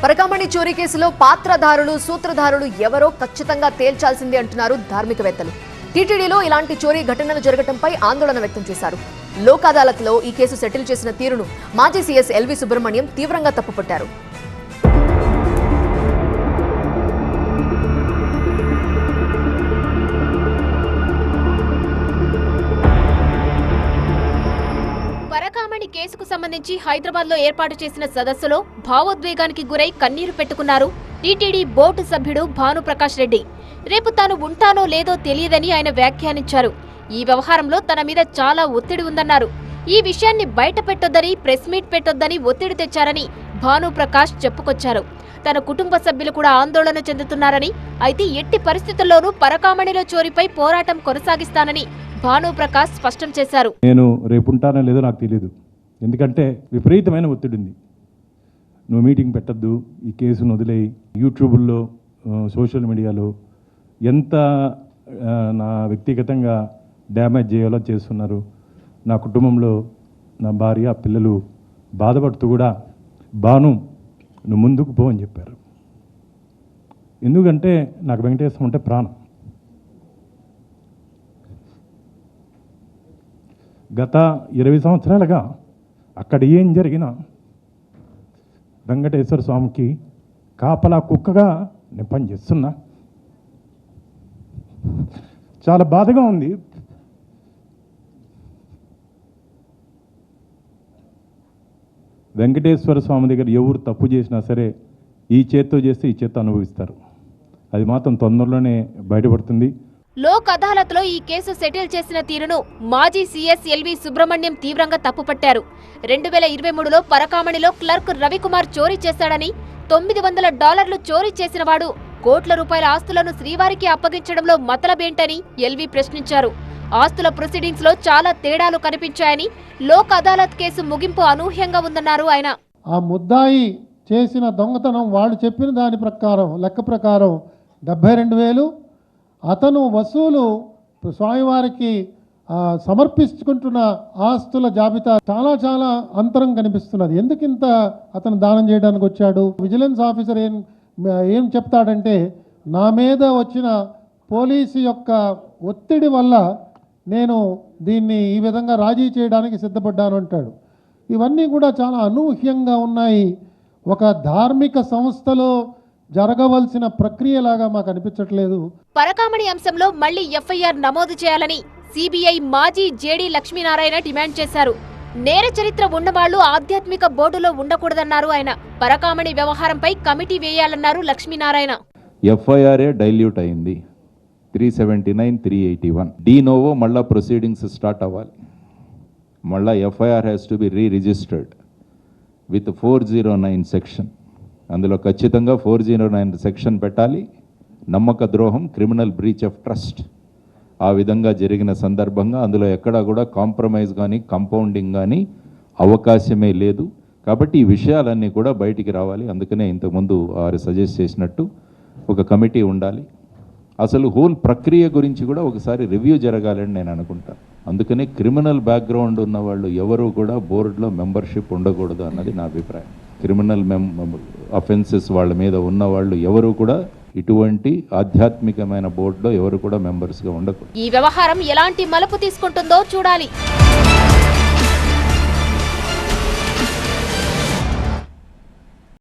పరకామణి చోరీ కేసులో పాత్రధారులు సూత్రధారులు ఎవరో ఖచ్చితంగా తేల్చాల్సిందే అంటున్నారు ధార్మికవేత్తలు. టీటీడీలో ఇలాంటి చోరీ ఘటనలు జరగడంపై ఆందోళన వ్యక్తం చేశారు. లోక్ అదాలత్లో ఈ కేసు సెటిల్ చేసిన తీరును మాజీ సీఎస్ ఎల్వి సుబ్రహ్మణ్యం తీవ్రంగా తప్పుపట్టారు. కేసుకు సంబంధించి హైదరాబాద్లో ఏర్పాటు చేసిన సదస్సులో భావోద్వేగానికి గురై కన్నీరు పెట్టుకున్నారు టీటీడీ బోర్డు సభ్యుడు భానుప్రకాష్ రెడ్డి. రేపు తాను ఉంటానో లేదో తెలియదని ఆయన వ్యాఖ్యానించారు. ఈ వ్యవహారంలో తన మీద చాలా ఒత్తిడి ఉందన్నారు. ఈ విషయాన్ని బయట పెట్టొద్దని ప్రెస్ మీట్ పెట్టొద్దని ఒత్తిడి తెచ్చారని భానుప్రకాష్ చెప్పుకొచ్చారు. తన కుటుంబ సభ్యులు కూడా ఆందోళన చెందుతున్నారని అయితే ఎట్టి పరిస్థితుల్లోనూ పరకామణిలో చోరీపై పోరాటం కొనసాగిస్తానని భానుప్రకాష్ స్పష్టం చేశారు. నేను రేపు ఉంటానో లేదో నాకు తెలియదు ఎందుకంటే విపరీతమైన ఒత్తిడి ఉంది. నువ్వు మీటింగ్ పెట్టద్దు ఈ కేసును వదిలేయి. యూట్యూబుల్లో సోషల్ మీడియాలో ఎంత నా వ్యక్తిగతంగా డ్యామేజ్ చేయాలో చేస్తున్నారు. నా కుటుంబంలో నా భార్య పిల్లలు బాధపడుతూ కూడా బాను నువ్వు ముందుకు పో అని చెప్పారు. ఎందుకంటే నాకు వెంకటేశ్వరం అంటే ప్రాణం. గత ఇరవై సంవత్సరాలుగా అక్కడ ఏం జరిగినా వెంకటేశ్వర స్వామికి కాపలా కుక్కగా నేను పనిచేస్తున్నా చాలా బాధగా ఉంది. వెంకటేశ్వర స్వామి దగ్గర ఎవరు తప్పు చేసినా సరే ఈ చేత్తో చేస్తే ఈ చేత్తో అనుభవిస్తారు. అది మాత్రం తొందరలోనే బయటపడుతుంది. లోక్ అదాలత్లో ఈ కేసు సెటిల్ చేసిన తీరును మాజీ సీఎస్ ఎల్వి సుబ్రహ్మణ్యం తీవ్రంగా తప్పుపట్టారు. రెండు వేల ఇరవై మూడులో పరకామణిలో క్లర్క్ రవికుమార్ చోరీ చేశాడని తొమ్మిది వందల డాలర్లు చోరీ చేసినవాడు కోట్ల రూపాయల ఆస్తులను శ్రీవారికి అప్పగించడంలో మతలబేంటని ఎల్వి ప్రశ్నించారు. ఆస్తుల ప్రొసీడింగ్స్లో చాలా తేడాలు కనిపించాయని లోక్ అదాలత్ కేసు ముగింపు అనూహ్యంగా ఉందన్నారు ఆయన. ఆ ముద్దాయి చేసిన దొంగతనం వాళ్ళు చెప్పిన దాని ప్రకారం లెక్క ప్రకారం డెబ్భై రెండు వేలు అతను వసూలు స్వామివారికి సమర్పించుకుంటున్న ఆస్తుల జాబితా చాలా చాలా అంతరం కనిపిస్తున్నది. ఎందుకింత అతను దానం చేయడానికి వచ్చాడు? విజిలెన్స్ ఆఫీసర్ ఏం ఏం చెప్తాడంటే నా మీద వచ్చిన పోలీసు యొక్క ఒత్తిడి వల్ల నేను దీన్ని ఈ విధంగా రాజీ చేయడానికి సిద్ధపడ్డాను అంటాడు. ఇవన్నీ కూడా చాలా అనూహ్యంగా ఉన్నాయి. ఒక ధార్మిక సంస్థలో జరగవలసిన ప్రక్రియలాగా మాకు అనిపించట్లేదు. పరకామణి అంశంలో మళ్ళీ ఎఫ్ఐఆర్ నమోదు చేయాలని సిబిఐ మాజీ జేడీ లక్ష్మీనారాయణ డిమాండ్ చేశారు. నేర చరిత్ర ఉన్నవాళ్ళు ఆధ్యాత్మిక బోర్డులో ఉండకూడదన్నారు ఆయన. పరకామణి వ్యవహారంపై కమిటీ వేయాలన్నారు లక్ష్మీనారాయణ. ఎఫ్ఐఆర్ఏ డైల్యూట్ అయింది. Three seventy nine three eighty one. De novo మళ్ళా ప్రొసీడింగ్స్ స్టార్ట్ అవ్వాలి. మళ్ళా FIR has to be re registered with four zero nine section అందులో ఖచ్చితంగా ఫోర్ జీరో నైన్ సెక్షన్ పెట్టాలి. నమ్మక ద్రోహం క్రిమినల్ బ్రీచ్ ఆఫ్ ట్రస్ట్ ఆ విధంగా జరిగిన సందర్భంగా అందులో ఎక్కడా కూడా కాంప్రమైజ్ కానీ కంపౌండింగ్ కానీ అవకాశమే లేదు. కాబట్టి ఈ విషయాలన్నీ కూడా బయటికి రావాలి. అందుకనే ఇంతకుముందు వారు సజెస్ట్ చేసినట్టు ఒక కమిటీ ఉండాలి. అసలు హోల్ ప్రక్రియ గురించి కూడా ఒకసారి రివ్యూ జరగాలని నేను అనుకుంటాను అందుకనే క్రిమినల్ బ్యాక్గ్రౌండ్ ఉన్న వాళ్ళు ఎవరు కూడా బోర్డులో మెంబర్షిప్ ఉండకూడదు అన్నది నా అభిప్రాయం. క్రిమినల్ మెమ్ అఫెన్సెస్ వాళ్ళ మీద ఉన్న వాళ్ళు ఎవరు కూడా ఇటువంటి ఆధ్యాత్మికమైన బోర్డులో ఎవరు కూడా మెంబర్స్గా ఉండకూడదు. ఈ వ్యవహారం ఎలాంటి మలుపు తీసుకుంటుందో చూడాలి.